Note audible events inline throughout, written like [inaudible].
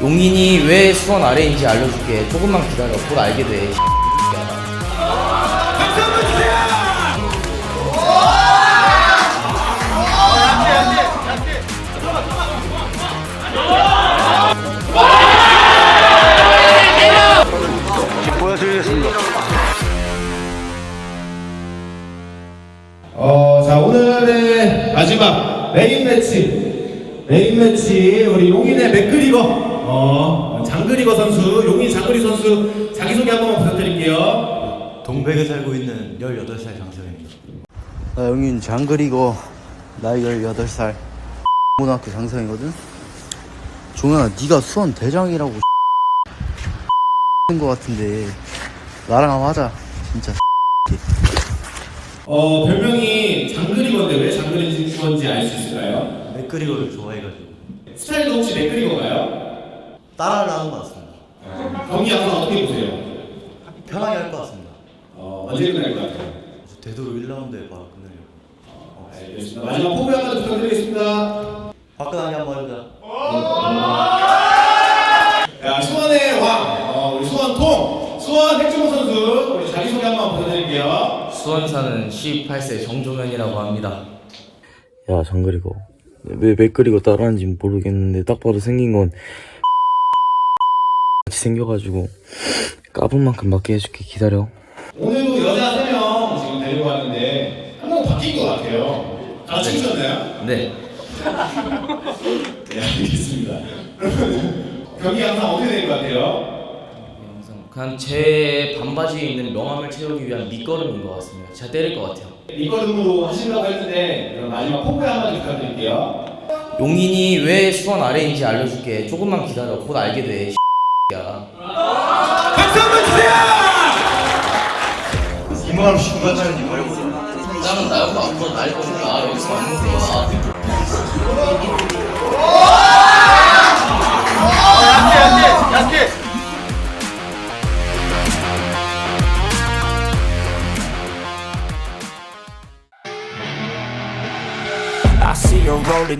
용인이 왜 수원 아래인지 알려줄게. 조금만 기다려. 곧 알게 돼. 어, 자, 오늘의 마지막 메인 매치. 메인 매치, 우리 용인의 맥그리거, 어, 장그리거 선수, 용인 장그리 선수 자기소개 한 번만 부탁드릴게요. 동백에 살고 있는 18살 장성입니다. 나 영인 장그리고 나이 18살 고등학교 장성이거든? 종현아 네가 수원 대장이라고 [laughs] 거 같은데 나랑 한번 하자 진짜 어, 별명이 장그리거인데 왜 장그리건지 알 수 있을까요? 맥그리거를 좋아해가지고 스타일도 혹시 맥그리거가요? 따라를 하는 것 같습니다. 경기 양상 어떻게 보세요? 편하게 할 것 같습니다. 어, 언제 끝날 것 같아요? 되도록 1라운드에 바로 끝내려고. 알겠습니다. 마지막 포부 한번 부탁드리겠습니다. 화끈하게 한번 해보자. 야, 수원의 왕, 어, 우리 수원 통, 수원 핵주모 선수, 우리 자기소개 한번 부탁드릴게요. 수원 사는 18세 정종현이라고 합니다. 야 장그리고 왜 맥그리고 따라하는지 모르겠는데 딱 봐도 생긴 건 같이 생겨가지고 까분 만큼 맞게 해줄게 기다려 오늘도 여자 3명 지금 데리고 왔는데 한 명 바뀐 것 같아요. 다 치우셨나요? 네. [laughs] 네, 알겠습니다. 경기 양상 어떻게 될것 같아요? 항상 그냥 제 반바지에 있는 명함을 채우기 위한 밑거름인 것 같습니다. 제가 때릴 것 같아요. 이걸음으로 하시려고 했는데 그럼 마지막 포부 한마디 부탁드릴게요. 용인이 왜 수원 아래인지 알려줄게. 조금만 기다려. 곧 알게 돼. 야. 박수 한번 주세요! 나는 나보다 앞으로 날 거니까 여기서 거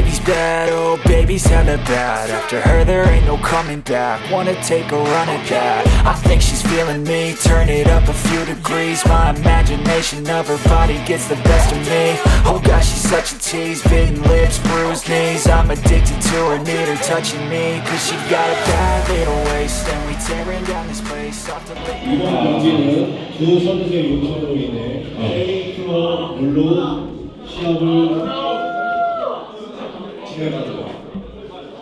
Baby's bad, oh baby's hella bad After her there ain't no coming back Wanna take a run at that I think she's feeling me, turn it up a few degrees My imagination of her body gets the best of me Oh gosh, she's such a tease, bitten lips, bruised knees I'm addicted to her, need her touching me Cause she got a bad little waist And we tearing down this place off the 이번 경기는 두 선수의 요청으로 인해 페이크와 물로 시합을 진행합니다.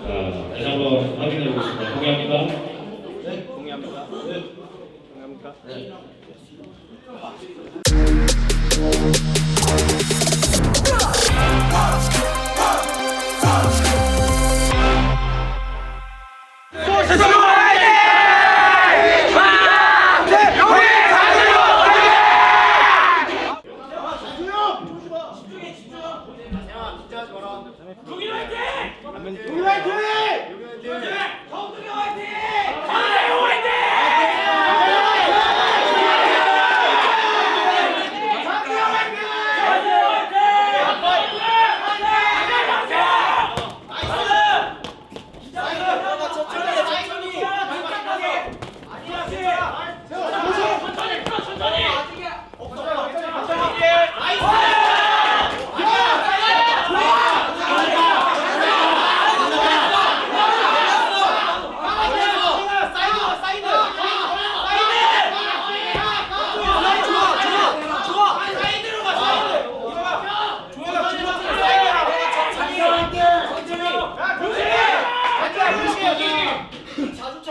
자, 다시 한번 확인해 보겠습니다. 동의합니까? 네, 동의합니다. 네, 동의합니까? 네.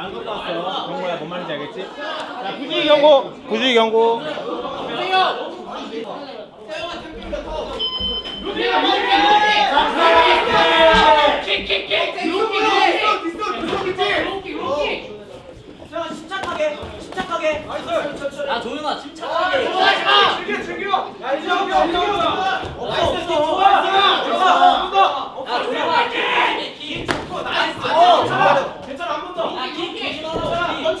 안 갖고 왔어. 경고야, 뭔 말인지 알겠지? 자, 부지 경고. 부지 경고. 아 조윤아 침착하게 아 조윤아 나이스 어,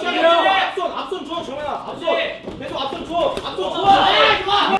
앞손 앞손 줘 정현아 앞손 계속 앞손 줘 앞손 줘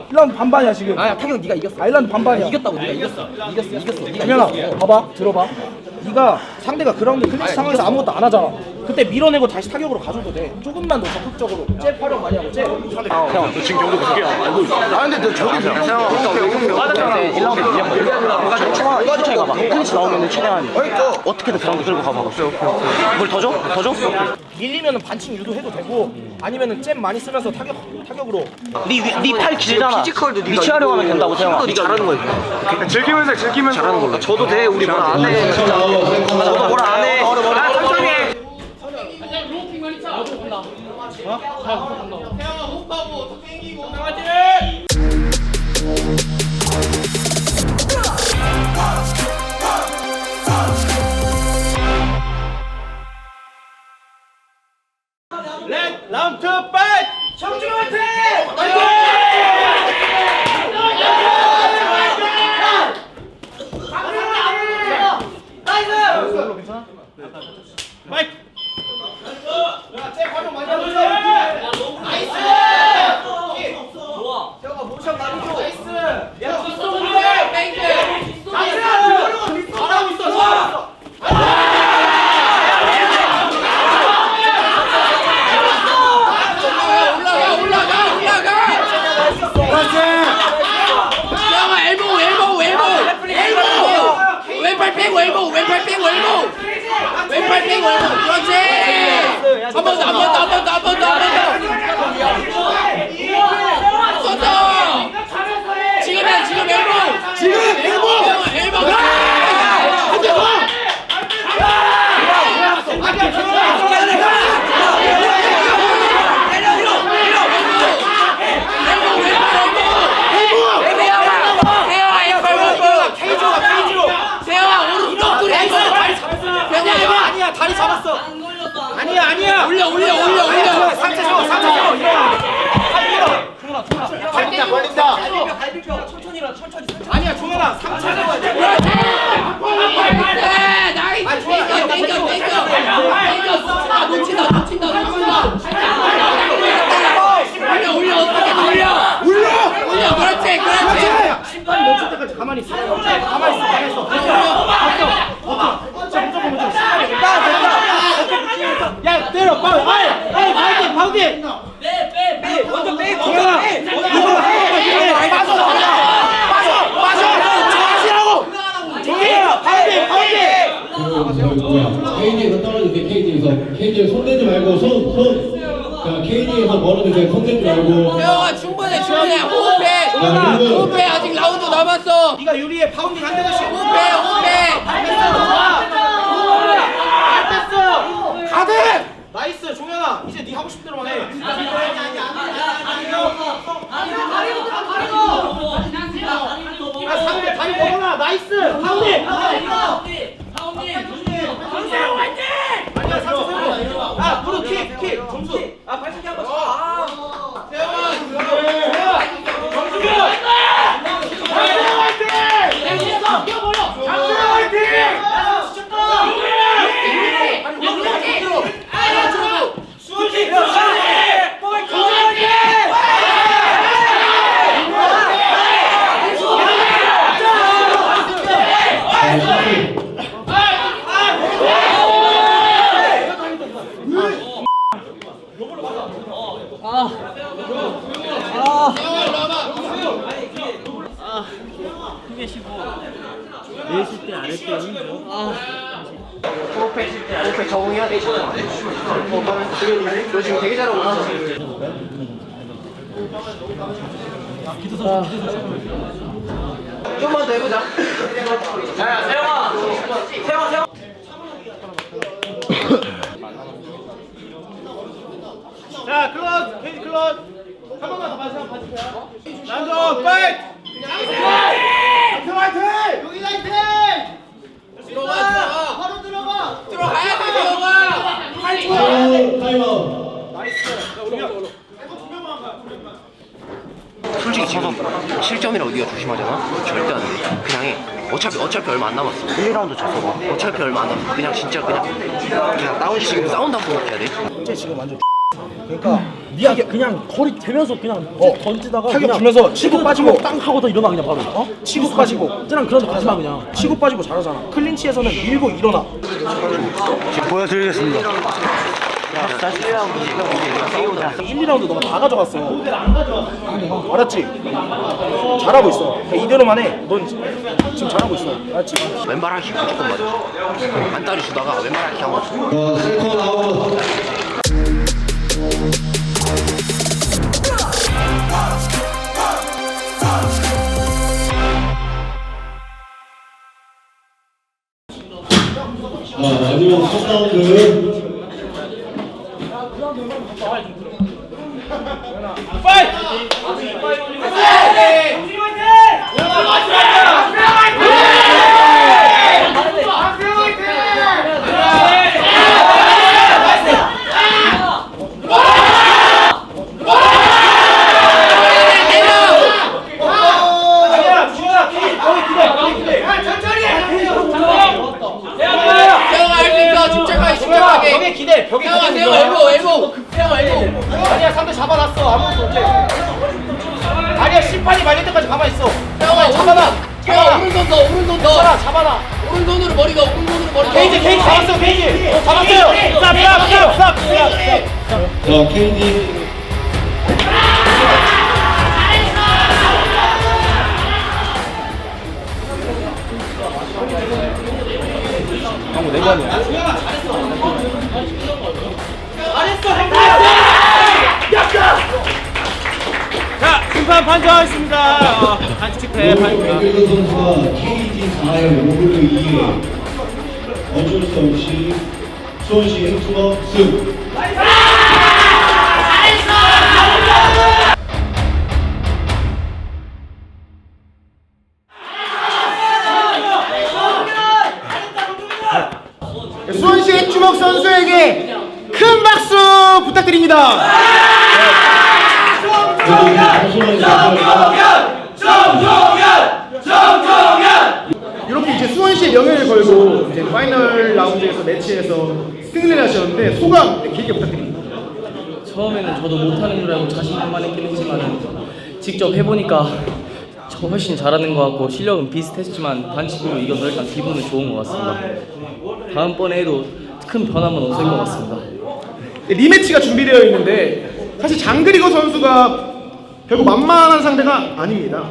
1라운드 반반이야 지금. 아야 타경 네가 이겼어. 아 1라운드 반반이야. 이겼다고 네가 이겼어. 이겼어 이겼어. 김현아 봐봐 들어봐. 네가 상대가 그라운드 클래식 상황에서 아무것도 안 하잖아. 그때 밀어내고 다시 타격으로 가줘도 돼. 조금만 더 적극적으로. 잽 활용 많이 하고 잽. 이거 차이 가봐. 클리치 나오면 최대한 어떻게든 그라운드 끌고 가봐. 물더 줘? 더 줘? 밀리면은 반칙 유도해도 되고 아니면은 잽 많이 쓰면서 타격 타격으로. 니니팔 길잖아. 피지컬도 니 취하려고 하면 된다고 세영아. 니 잘하는 거야. 즐기면서 즐기면서. 잘하는 걸로. 저도 돼. 우리 뭐라 안 해. 저도 뭐라 안 해. 아. 해. 렛 라운드 파이트. 청주 화이팅! 파이트! 형아 엘보 엘보 엘보 엘보 왼팔 빼고 엘보 왼팔 빼고 엘보 왼팔 빼고 엘보 그렇지 한 번 더 한 번 더 한 번 더 한 번 더 한번더 지금이야 지금 엘보 지금 엘보 엘보 한대 더 세영아 오른쪽 둘이 세영아 아니야 다리 잡았어 아니야 아니야 올려 올려 올려 올려 상체 줘 상체 줘 걸린다 걸린다 아니야 종현아 상체 잡아야 돼 네, 나이스 땡겨 땡겨 땡겨 땡겨 아 놓친다 놓친다 놓친다 올려 올려 어떻게 올려 올려 올려 그렇지 그렇지 심판이 멈출 때까지 가만히 있어. 가만히 있어. 가만히 있어. 진짜 무조건 무조건. 나 됐다. 야 때려. 파울. 아이 아이 파운딩 파운딩. 빼빼빼 먼저 빼. 정현아. 이거 한 번만 빠져. 빠져. 빠져. 정신하고. 정현아 파운딩 파운딩. KD에서 떨어지세요. KD에서 KD에서 손 대지 말고 손손 KD에서 멀어지세요. 손 대지 말고 세영아 충분해 충분해 호흡해 호흡해 아직 남았어. 네가 유리해. 파운딩 한 대씩. 호흡해 호흡해 가 좀만 더 해보자. 야, 세영아. 세영아, 세영아. 자, 클로즈. 페이지 클로즈. 한 번만 더 봐주세요. 봐주세요. 남정, 파이트! 들어가, 바로 들어가! 들어가야 돼, 들어가! 파이트! 타임아웃. 솔직히 지금 실점이라고 네가 조심하잖아. 절대 안 돼. 그냥 해. 어차피 어차피 얼마 안 남았어. 1, 2라운드 졌어 어차피 얼마 안 남았어. 그냥 진짜 그냥 그냥 다운 지금 사운드 한번 해야 돼. 쟤 지금 완전 그러니까 니가 그냥 거리 되면서 그냥 던지다가 타격 주면서 치고 빠지고 땅 하고 더 일어나 그냥 바로. 어? 치고 빠지고. 쟤랑 그런 거 가지마 그냥. 치고 빠지고 잘하잖아. 클린치에서는 밀고 일어나. 지금 보여드리겠습니다. 1, 2라운드 너가 다 가져갔어 알았지? 잘하고 있어 이대로만 해 넌 지금 잘하고 있어 알았지? 왼발 하키 무조건 맞아 안 따리 주다가 왼발 세컨 아웃. 자, 마지막 첫 라운드. 잡았어 케이지 잡았어요 쌉 쌉 쌉 쌉 자, KD. 자 심판 판정하겠습니다 어, 반칙패 판정 백일도 선수가 KD 4회 오블로 2회 어쩔 수 없이 수원시 행투가 승. 수원시의 주먹 선수에게 큰 박수 부탁드립니다 이렇게 이제 수원시의 명예를 걸고 이제 파이널 라운드에서 매치에서 승리를 하셨는데 소감 네, 길게 부탁드립니다. 처음에는 저도 못하는 줄 알고 자신감만 했긴 했지만 직접 해보니까 저 훨씬 잘하는 것 같고 실력은 비슷했지만 반칙으로 이겨서 일단 기분은 좋은 것 같습니다. 다음번에도 큰 변함은 없을 것 같습니다. 네, 리매치가 준비되어 있는데 사실 장그리거 선수가 결국 만만한 상대가 아닙니다.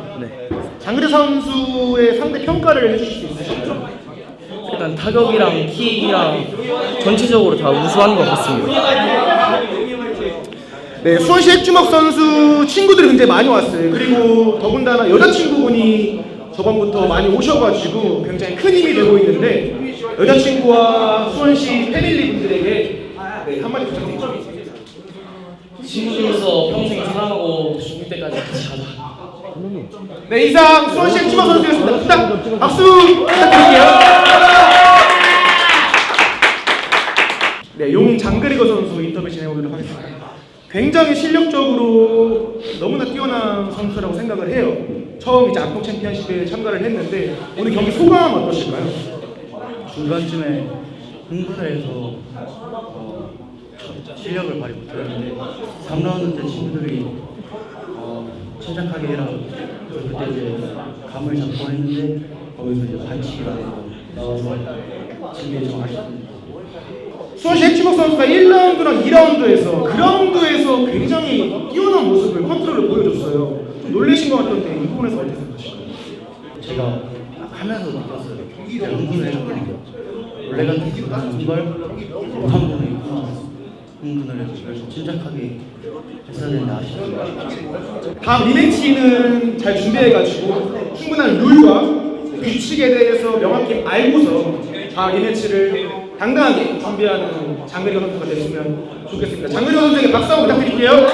장그리 선수의 상대 평가를 해주실 수 있으실까요? 일단 타격이랑 킥이랑 전체적으로 다 우수한 것 같습니다. 네, 수원시 핵주먹 선수 친구들이 굉장히 많이 왔어요. 그리고 더군다나 여자친구분이 저번부터 많이 오셔가지고 굉장히 큰 힘이 되고 있는데 여자친구와 수원시 패밀리 분들에게 네, 한마디 부탁드립니다. 친구로서 평생 사랑하고 죽을 때까지 같이 하자. 네, 이상 수원시 핵주먹 선수였습니다. 박수 부탁드릴게요. 리거 선수 인터뷰 진행해보도록 하겠습니다. 굉장히 실력적으로 너무나 뛰어난 선수라고 생각을 해요. 처음 이제 악동 챔피언십에 참가를 했는데 오늘 경기 소감 어떠실까요? 중간쯤에 흥분을 해서 어, 실력을 발휘 못했는데 3라운드 때 친구들이 어, 침착하게 해라 그래서 그때 이제 감을 잡고 했는데 거기서 이제 반칙이라고 나와서 지금 좀 아쉽습니다 수원시 핵주먹 선수가 1라운드랑 2라운드에서 그 라운드에서 굉장히 뛰어난 모습을 컨트롤을 보여줬어요. 좀 놀라신 것 같던데 이 부분에서 어떻게 생각하실까요? 제가 하면서 느꼈어요 진짜 흥분을 했거든요 원래 같은 걸 못한 있구나 흥분을 해서 침착하게 했어야 되는데 아쉽습니다 다음 리매치는 잘 준비해가지고 충분한 룰과 규칙에 대해서 명확히 알고서 다음 리매치를 당당하게 준비하는 장근희 선수가 됐으면 좋겠습니다. 장근희 선수에게 박수 한번 부탁드릴게요.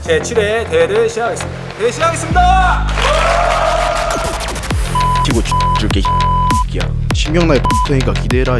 제 7회 대회를 시작하겠습니다. 대회 시작하겠습니다. 튀고 줄게 야 신경 나게 X니까 기대해라 야